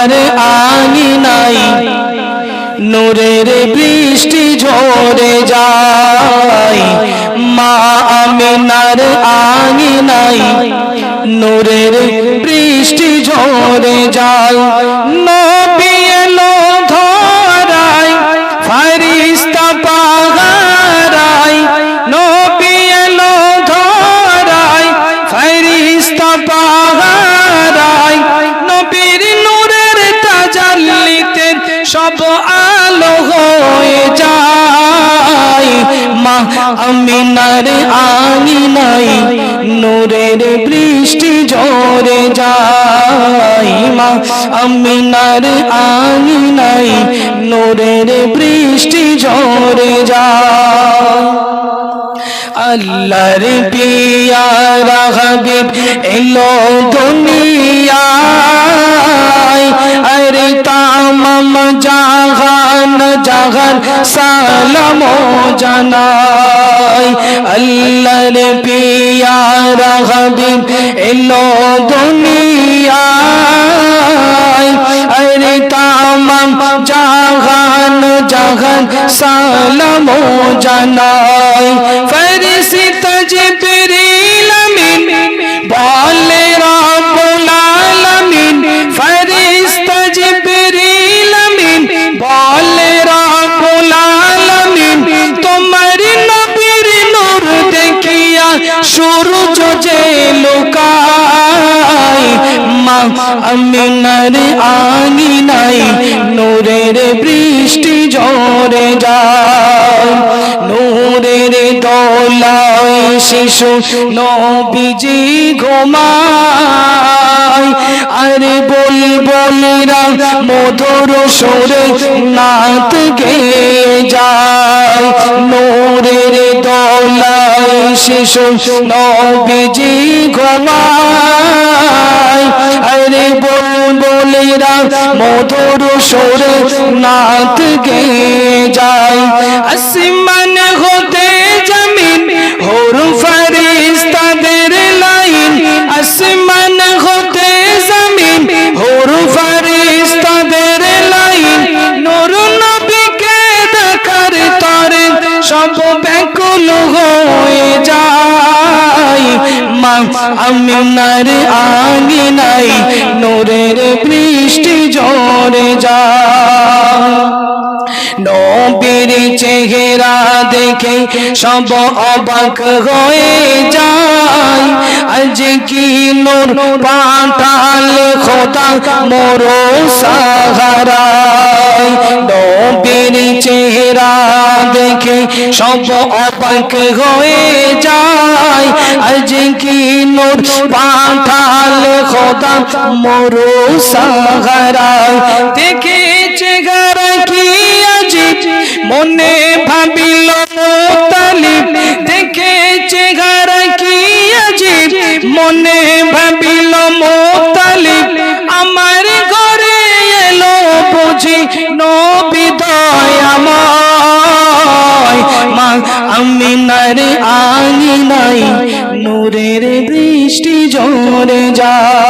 আমিনার আঙিনাই নূরের বৃষ্টি ঝরে যায়। মা আমিনার আঙিনাই নূরের বৃষ্টি ঝরে যায়। সব আলো হয়ে যায় মা আমিনার আঙিনাই নূরের বৃষ্টি ঝরে যায় মা আমিনার আঙিনাই নূরের বৃষ্টি ঝরে যায় আল্লাহর পিয়ারা হাবিব এলো দুনিয়ায় তামাম জাহান জাহান সালাম জানাই আল্লাহর পিয়ারা হাবিব এলো দুনিয়ায় আরে তামাম জাহান জাহান সালাম জানাই ফরিস্তা জিবরিল আমিনার আঙিনাই নূরের বৃষ্টি ঝরে যায়। নূরের দোলায় শিশু নবীজি ঘুমায়। আরে বল বলিরা মধুর সুরে নাত গে যায়। নূরের দোলায় শিশু নবীজি ঘুমায়। আরে বল বলিরা মধুর সুরে আমিনার আঙিনাই নূরের বৃষ্টি ঝরে যায় নবীর চেহারা দেখে সব অবাক হয়ে যায়। আজ কি নূর পাতাল খোদা মোর সাহারায়। নবীর চেহারা দেখে সব অবাক হয়ে যায়। আজ কি নূর পাতাল খোদা মোর সাহারায় দেখে চেহারা কি আজ? মনে ভাবিল আমিনার আঙিনাই নূরের বৃষ্টি জোরে যায়।